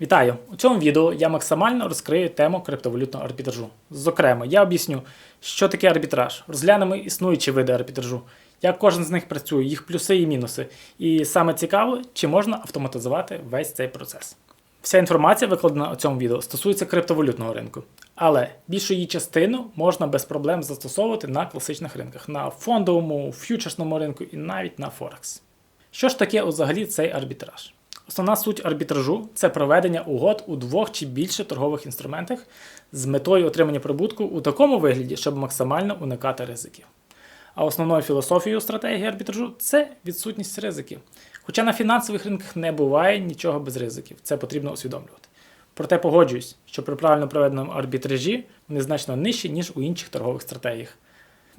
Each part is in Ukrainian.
Вітаю! У цьому відео я максимально розкрию тему криптовалютного арбітражу. Зокрема, я об'ясню, що таке арбітраж, розглянемо існуючі види арбітражу, як кожен з них працює, їх плюси і мінуси. І саме цікаво, чи можна автоматизувати весь цей процес. Вся інформація, викладена у цьому відео, стосується криптовалютного ринку, але більшу її частину можна без проблем застосовувати на класичних ринках, на фондовому, ф'ючерсному ринку і навіть на Форекс. Що ж таке взагалі цей арбітраж? Основна суть арбітражу це проведення угод у двох чи більше торгових інструментах з метою отримання прибутку у такому вигляді, щоб максимально уникати ризиків. А основною філософією стратегії арбітражу це відсутність ризиків. Хоча на фінансових ринках не буває нічого без ризиків, це потрібно усвідомлювати. Проте погоджуюсь, що при правильно проведеному арбітражі вони значно нижчі, ніж у інших торгових стратегіях.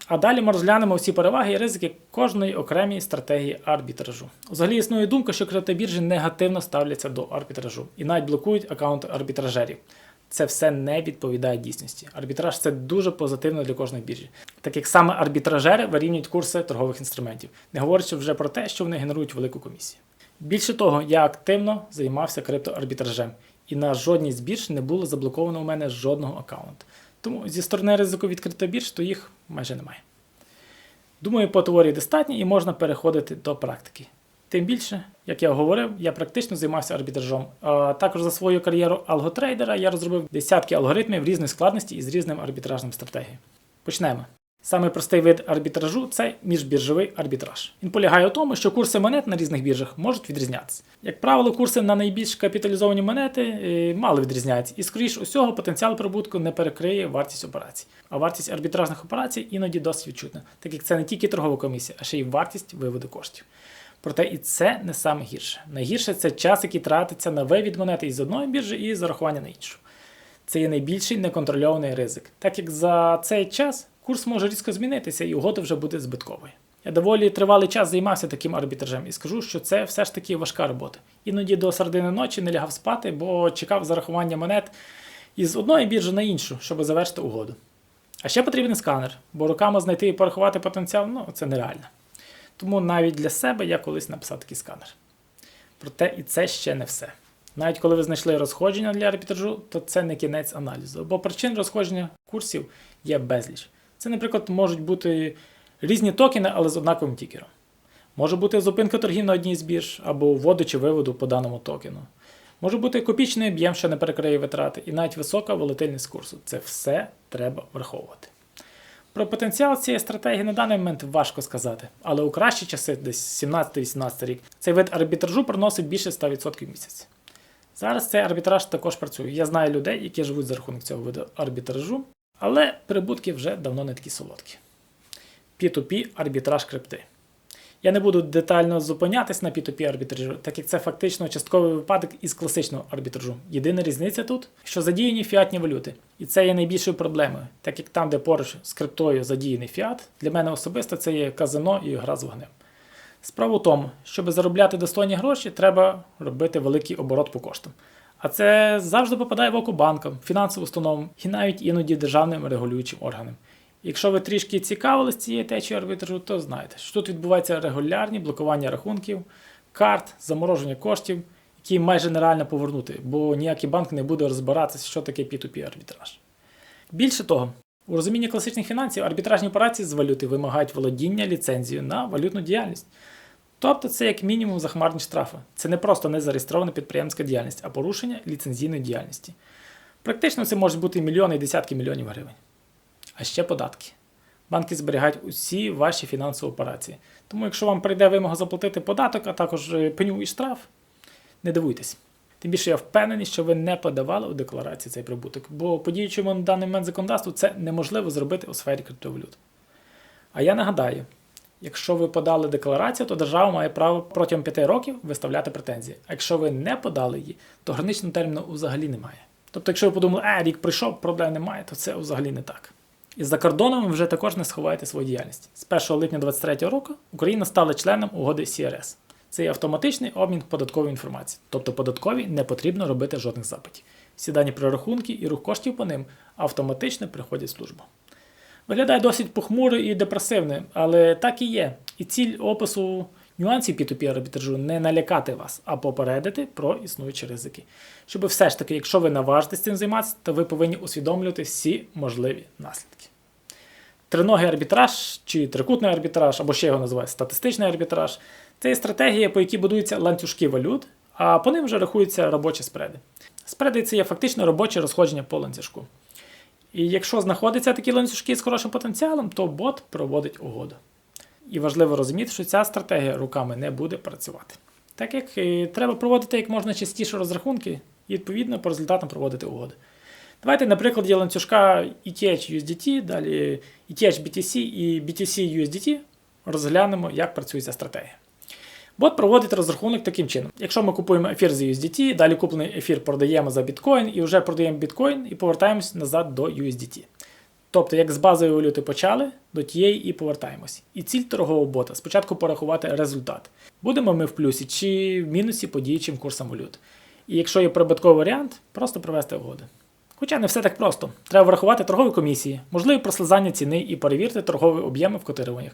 А далі ми розглянемо всі переваги і ризики кожної окремої стратегії арбітражу. Взагалі існує думка, що криптобіржі негативно ставляться до арбітражу і навіть блокують аккаунти арбітражерів. Це все не відповідає дійсності. Арбітраж це дуже позитивно для кожної біржі, так як саме арбітражери вирівнюють курси торгових інструментів, не говорячи вже про те, що вони генерують велику комісію. Більше того, я активно займався криптоарбітражем, і на жодній з бірж не було заблоковано у мене жодного аккаунту. Тому зі сторони ризику від бірж, то їх майже немає. Думаю, по теорії достатньо і можна переходити до практики. Тим більше, як я говорив, я практично займався арбітражом. Також за свою кар'єру алготрейдера я розробив десятки алгоритмів різної складності і з різним арбітражним стратегією. Почнемо. Самий простий вид арбітражу це міжбіржовий арбітраж. Він полягає у тому, що курси монет на різних біржах можуть відрізнятися. Як правило, курси на найбільш капіталізовані монети е, мало відрізняються, і, скоріш усього, потенціал прибутку не перекриє вартість операцій. А вартість арбітражних операцій іноді досить відчутна, так як це не тільки торгова комісія, а ще й вартість виводу коштів. Проте і це не саме гірше. Найгірше це час, який тратиться на вивід монети із одної біржі і зарахування на іншу. Це є найбільший неконтрольований ризик, так як за цей час курс може різко змінитися і угода вже буде збитковою. Я доволі тривалий час займався таким арбітражем і скажу, що це все ж таки важка робота. Іноді до середини ночі не лягав спати, бо чекав зарахування монет із одної біржі на іншу, щоб завершити угоду. А ще потрібен сканер, бо руками знайти і порахувати потенціал ну, це нереально. Тому навіть для себе я колись написав такий сканер. Проте і це ще не все. Навіть коли ви знайшли розходження для арбітражу, то це не кінець аналізу, бо причин розходження курсів є безліч. Це, наприклад, можуть бути різні токени, але з однаковим тікером. Може бути зупинка торгів на одній з бірж або вводу чи виводу по даному токену. Може бути копічний об'єм, що не перекриє витрати, і навіть висока волатильність курсу. Це все треба враховувати. Про потенціал цієї стратегії на даний момент важко сказати, але у кращі часи, десь 17-18 рік, цей вид арбітражу приносить більше 100% в місяць. Зараз цей арбітраж також працює. Я знаю людей, які живуть за рахунок цього виду арбітражу, але прибутки вже давно не такі солодкі. P2P арбітраж крипти. Я не буду детально зупинятись на P2P арбітражу, так як це фактично частковий випадок із класичного арбітражу. Єдина різниця тут, що задіяні фіатні валюти. І це є найбільшою проблемою, так як там, де поруч з криптою задіяний фіат, для мене особисто це є казино і гра з вогнем. Справа в тому, щоб заробляти достойні гроші, треба робити великий оборот по коштам. А це завжди попадає в око банкам, фінансовим установам і навіть іноді державним регулюючим органам. Якщо ви трішки цікавились цією течією арбітражу, то знаєте, що тут відбуваються регулярні блокування рахунків, карт, замороження коштів, які майже нереально повернути, бо ніякий банк не буде розбиратися, що таке P2P арбітраж. Більше того, у розумінні класичних фінансів арбітражні операції з валюти вимагають володіння ліцензією на валютну діяльність. Тобто це як мінімум захмарні штрафи. Це не просто незареєстрована підприємська діяльність, а порушення ліцензійної діяльності. Практично це можуть бути мільйони і десятки мільйонів гривень. А ще податки. Банки зберігають усі ваші фінансові операції. Тому, якщо вам прийде вимога заплатити податок, а також е, пеню і штраф, не дивуйтесь. Тим більше я впевнений, що ви не подавали у декларації цей прибуток, бо по діючому на даний момент законодавству це неможливо зробити у сфері криптовалют. А я нагадаю, якщо ви подали декларацію, то держава має право протягом 5 років виставляти претензії. А якщо ви не подали її, то граничного терміну взагалі немає. Тобто, якщо ви подумали, а рік прийшов, проблем немає, то це взагалі не так. І за кордоном ви вже також не сховаєте свою діяльність. З 1 липня 2023 року Україна стала членом угоди CRS. Це є автоматичний обмін податкової інформації. Тобто податкові не потрібно робити жодних запитів. Всі дані прорахунки і рух коштів по ним автоматично приходять в службу. Виглядає досить похмуро і депресивно, але так і є. І ціль опису нюансів P2P арбітражу не налякати вас, а попередити про існуючі ризики. Щоб все ж таки, якщо ви наважитесь цим займатися, то ви повинні усвідомлювати всі можливі наслідки. Триногий арбітраж чи трикутний арбітраж, або ще його називають статистичний арбітраж це є стратегія, по якій будуються ланцюжки валют, а по ним вже рахуються робочі спреди. Спреди це є фактично робоче розходження по ланцюжку. І якщо знаходяться такі ланцюжки з хорошим потенціалом, то бот проводить угоду. І важливо розуміти, що ця стратегія руками не буде працювати. Так як е, треба проводити як можна частіше розрахунки і відповідно по результатам проводити угоди. Давайте, на прикладі ланцюжка ETH USDT, далі ETH BTC і BTC USDT розглянемо, як працює ця стратегія. Бот проводить розрахунок таким чином. Якщо ми купуємо ефір за USDT, далі куплений ефір продаємо за біткоін і вже продаємо біткоін і повертаємось назад до USDT. Тобто, як з базової валюти почали, до тієї і повертаємось. І ціль торгового бота спочатку порахувати результат. Будемо ми в плюсі чи в мінусі по діючим курсам валют. І якщо є прибутковий варіант, просто провести угоди. Хоча не все так просто. Треба врахувати торгові комісії, можливі прослизання ціни і перевірити торгові об'єми в котируваннях.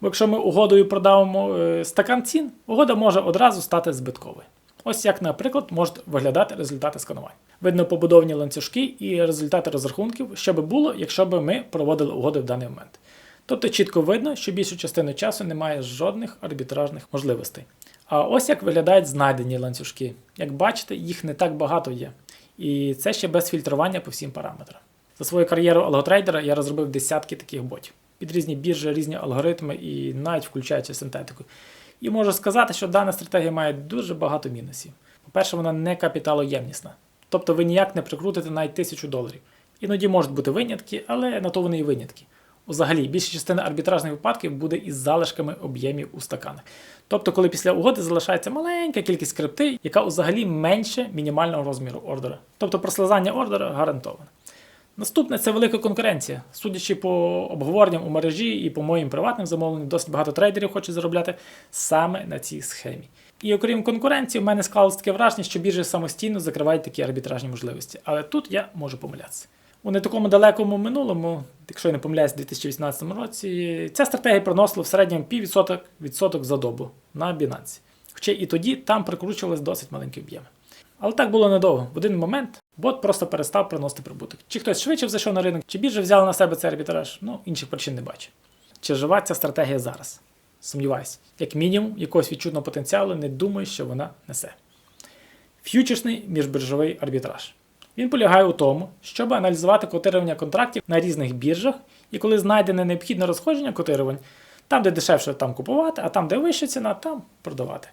Бо якщо ми угодою продавимо е, стакан цін, угода може одразу стати збитковою. Ось як, наприклад, можуть виглядати результати сканувань. Видно побудовані ланцюжки і результати розрахунків, що би було, якщо б ми проводили угоди в даний момент. Тобто чітко видно, що більшу частину часу немає жодних арбітражних можливостей. А ось як виглядають знайдені ланцюжки. Як бачите, їх не так багато є. І це ще без фільтрування по всім параметрам. За свою кар'єру алготрейдера я розробив десятки таких ботів під різні біржі, різні алгоритми і навіть включаючи синтетику. І можу сказати, що дана стратегія має дуже багато мінусів. По-перше, вона не капіталоємнісна. Тобто ви ніяк не прикрутите навіть тисячу доларів. Іноді можуть бути винятки, але на то вони і винятки. Взагалі, більша частина арбітражних випадків буде із залишками об'ємів у стаканах. Тобто, коли після угоди залишається маленька кількість крипти, яка взагалі менше мінімального розміру ордера. Тобто прослизання ордера гарантоване. Наступне це велика конкуренція. Судячи по обговоренням у мережі і по моїм приватним замовленням, досить багато трейдерів хочуть заробляти саме на цій схемі. І окрім конкуренції, в мене склалось таке враження, що біржі самостійно закривають такі арбітражні можливості. Але тут я можу помилятися. У не такому далекому минулому, якщо я не помиляюсь, у 2018 році, ця стратегія приносила в середньому піввідсоток відсоток за добу на Binance. Хоча і тоді там прикручувались досить маленькі об'єми. Але так було недовго. В один момент бот просто перестав приносити прибуток. Чи хтось швидше зайшов на ринок, чи більше взяли на себе цей арбітраж, ну інших причин не бачу. Чи жива ця стратегія зараз? Сумніваюсь, як мінімум, якогось відчутного потенціалу не думаю, що вона несе. Ф'ючерсний міжбиржовий арбітраж. Він полягає у тому, щоб аналізувати котирування контрактів на різних біржах, і коли знайдене необхідне розходження котирувань, там, де дешевше, там купувати, а там, де вища ціна, там продавати.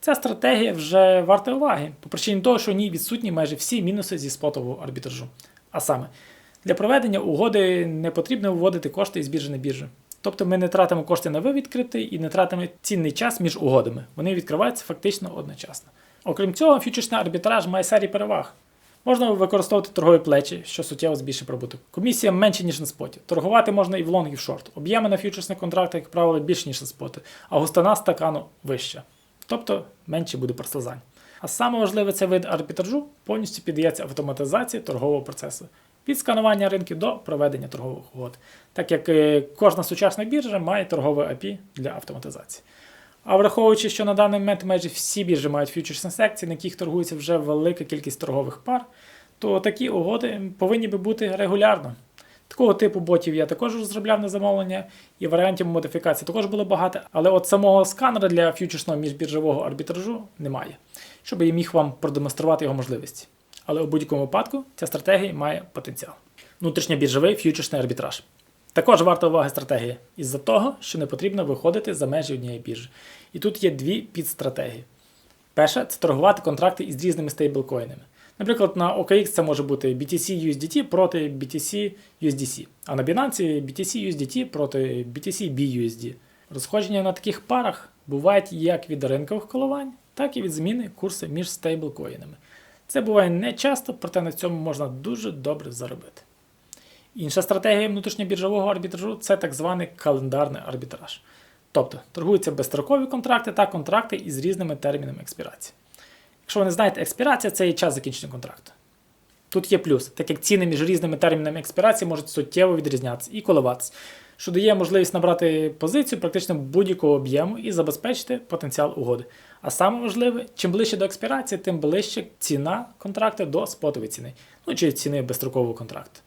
Ця стратегія вже варта уваги, по причині того, що в ній відсутні майже всі мінуси зі спотового арбітражу. А саме, для проведення угоди не потрібно вводити кошти із біржі на біржу. Тобто ми не тратимо кошти на вивідкритий і не тратимо цінний час між угодами. Вони відкриваються фактично одночасно. Окрім цього, фьючерсний арбітраж має серії переваг. Можна використовувати торгові плечі, що суттєво збільшує прибуток. Комісія менше, ніж на споті. Торгувати можна і в лонг, і в шорт. Об'єми на фьючерсних контрактах, як правило, більше, ніж на споти, а густина стакану вища. Тобто менше буде прослизань. А саме важливе це вид арбітражу повністю піддається автоматизації торгового процесу від сканування ринків до проведення торгових угод, так як е, кожна сучасна біржа має торгове API для автоматизації. А враховуючи, що на даний момент майже всі біржі мають фьючерсні секції, на яких торгується вже велика кількість торгових пар, то такі угоди повинні би бути регулярно. Такого типу ботів я також розробляв на замовлення, і варіантів модифікації також було багато, але от самого сканера для фьючерсного міжбіржового арбітражу немає, щоб я міг вам продемонструвати його можливості. Але у будь-якому випадку ця стратегія має потенціал. Внутрішньобіржовий фьючерсний арбітраж. Також варта уваги стратегія із-за того, що не потрібно виходити за межі однієї біржі. І тут є дві підстратегії. Перша це торгувати контракти із різними стейблкоїнами. Наприклад, на OKX це може бути BTC USDT проти BTC USDC, а на Binance BTC USDT проти BTC BUSD. Розходження на таких парах бувають як від ринкових коливань, так і від зміни курсу між стейблкоїнами. Це буває не часто, проте на цьому можна дуже добре заробити. Інша стратегія внутрішньобіржового арбітражу це так званий календарний арбітраж. Тобто торгуються безстрокові контракти та контракти із різними термінами експірації. Якщо ви не знаєте, експірація це є час закінчення контракту. Тут є плюс, так як ціни між різними термінами експірації можуть суттєво відрізнятися і коливатися. що дає можливість набрати позицію практично будь-якого об'єму і забезпечити потенціал угоди. А саме важливе, чим ближче до експірації, тим ближче ціна контракту до спотової ціни, ну чи ціни безстрокового контракту,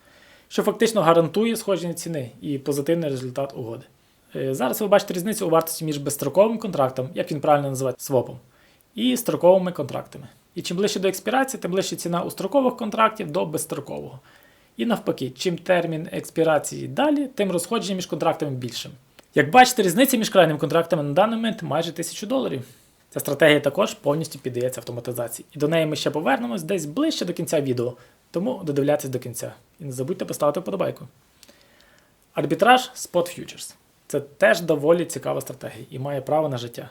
що фактично гарантує сходження ціни і позитивний результат угоди. Е, Зараз ви бачите різницю у вартості між безстроковим контрактом, як він правильно називається, свопом, і строковими контрактами. І чим ближче до експірації, тим ближче ціна у строкових контрактів до безстрокового. І навпаки, чим термін експірації далі, тим розходження між контрактами більшим. Як бачите, різниця між крайними контрактами на даний момент майже 1000 доларів. Ця стратегія також повністю піддається автоматизації. І до неї ми ще повернемось десь ближче до кінця відео. Тому додивляйтесь до кінця. І не забудьте поставити вподобайку. Арбітраж Spot Futures. Це теж доволі цікава стратегія і має право на життя.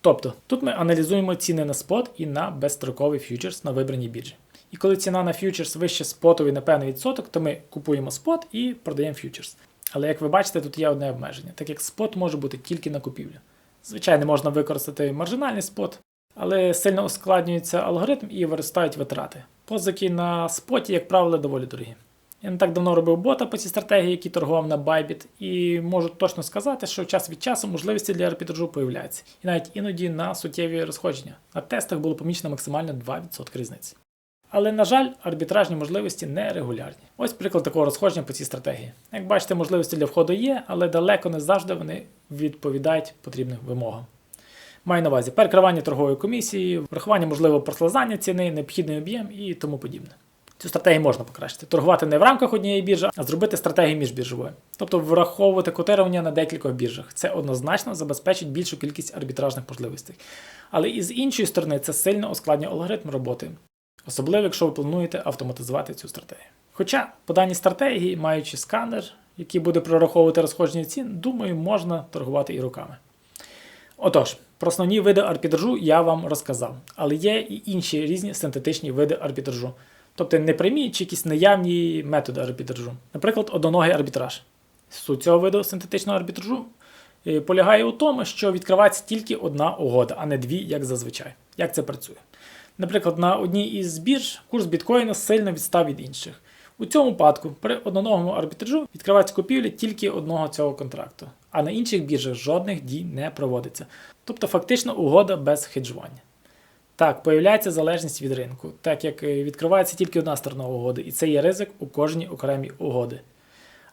Тобто, тут ми аналізуємо ціни на спот і на безстроковий фьючерс на вибраній біржі. І коли ціна на фьючерс вище спотовий на певний відсоток, то ми купуємо спот і продаємо фьючерс. Але як ви бачите, тут є одне обмеження, так як спот може бути тільки на купівлю. Звичайно, можна використати маржинальний спот, але сильно ускладнюється алгоритм і виростають витрати. Позики на споті, як правило, доволі дорогі. Я не так давно робив бота по цій стратегії, який торгував на Bybit, і можу точно сказати, що час від часу можливості для арбітражу появляються. І навіть іноді на суттєві розходження. На тестах було помічено максимально 2% різниці. Але, на жаль, арбітражні можливості не регулярні. Ось приклад такого розходження по цій стратегії. Як бачите, можливості для входу є, але далеко не завжди вони відповідають потрібним вимогам. Маю на увазі перекривання торгової комісії, врахування можливого прослизання ціни, необхідний об'єм і тому подібне. Цю стратегію можна покращити. Торгувати не в рамках однієї біржі, а зробити стратегію міжбіржовою. Тобто враховувати котирування на декількох біржах. Це однозначно забезпечить більшу кількість арбітражних можливостей. Але і з іншої сторони це сильно ускладнює алгоритм роботи, особливо якщо ви плануєте автоматизувати цю стратегію. Хоча по даній стратегії, маючи сканер, який буде прораховувати розходження цін, думаю, можна торгувати і руками. Отож, про основні види арбітражу я вам розказав, але є і інші різні синтетичні види арбітражу. Тобто не прямі чи якісь наявні методи арбітражу. Наприклад, одноногий арбітраж. Суть цього виду синтетичного арбітражу е, полягає у тому, що відкривається тільки одна угода, а не дві, як зазвичай. Як це працює? Наприклад, на одній із бірж курс біткоїна сильно відстав від інших. У цьому випадку при одноногому арбітражу відкривається купівля тільки одного цього контракту, а на інших біржах жодних дій не проводиться. Тобто фактично угода без хеджування. Так, появляється залежність від ринку, так як е, відкривається тільки одна сторона угоди, і це є ризик у кожній окремій угоди.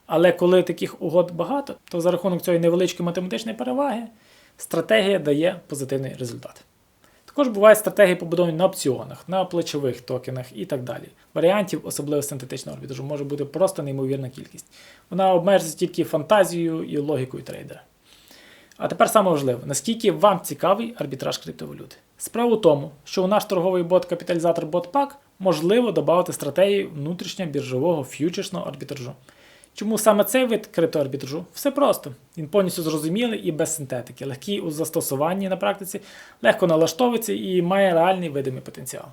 Але коли таких угод багато, то за рахунок цієї невеличкої математичної переваги стратегія дає позитивний результат. Також бувають стратегії побудовані на опціонах, на плечових токенах і так далі. Варіантів, особливо синтетичного арбітражу, може бути просто неймовірна кількість. Вона обмежується тільки фантазією і логікою трейдера. А тепер саме важливе, наскільки вам цікавий арбітраж криптовалюти. Справа у тому, що у наш торговий бот-капіталізатор BotPack можливо додати стратегію внутрішньобіржового ф'ючерсного арбітражу. Чому саме цей вид криптоарбітражу? Все просто. Він повністю зрозумілий і без синтетики, легкий у застосуванні на практиці, легко налаштовується і має реальний видимий потенціал.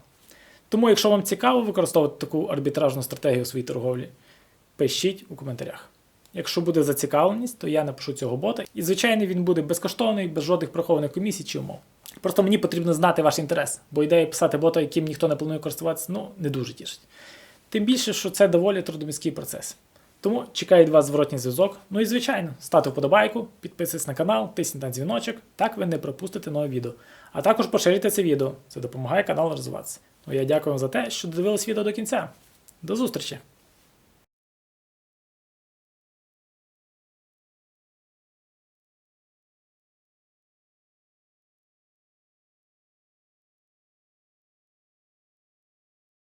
Тому, якщо вам цікаво використовувати таку арбітражну стратегію у своїй торговлі, пишіть у коментарях. Якщо буде зацікавленість, то я напишу цього бота. І, звичайно, він буде безкоштовний, без жодних прихованих комісій чи умов. Просто мені потрібно знати ваш інтерес, бо ідея писати бота, яким ніхто не планує користуватися, ну не дуже тішить. Тим більше, що це доволі трудоміський процес. Тому чекаю від вас зворотній зв'язок. Ну і звичайно, ставте вподобайку, підписуйтесь на канал, тисніть на дзвіночок, так ви не пропустите нове відео. А також поширюйте це відео, це допомагає каналу розвиватися. Ну я дякую вам за те, що додивились відео до кінця. До зустрічі!